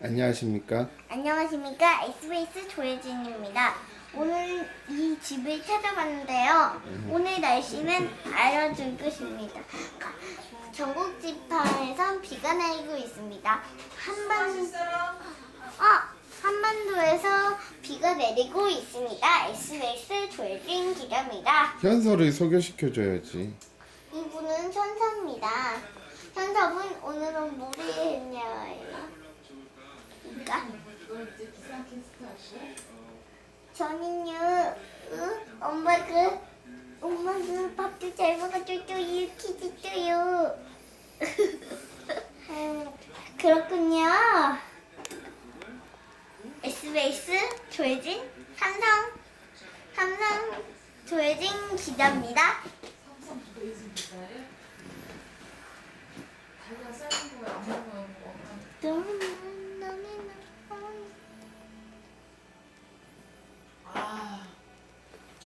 안녕하십니까? 안녕하십니까 SBS 조혜진입니다. 오늘 이 집을 찾아봤는데요. 오늘 날씨는 알려줄 것입니다. 전국 지파에선 비가 내리고 있습니다. 한반 어, 한반도에서 비가 내리고 있습니다. SBS 조혜진 기자입니다. 현서를 소개시켜줘야지. 이분은 천사입니다. 천사분 오늘은 물이 했냐예요. 그러니까 저는요, 응? 엄마 그 엄마 그 밥도 잘 먹어줘도 이렇게 됐어요. 음, 그렇군요. SBS 조혜진 삼성 삼성 조혜진 기자입니다. 너무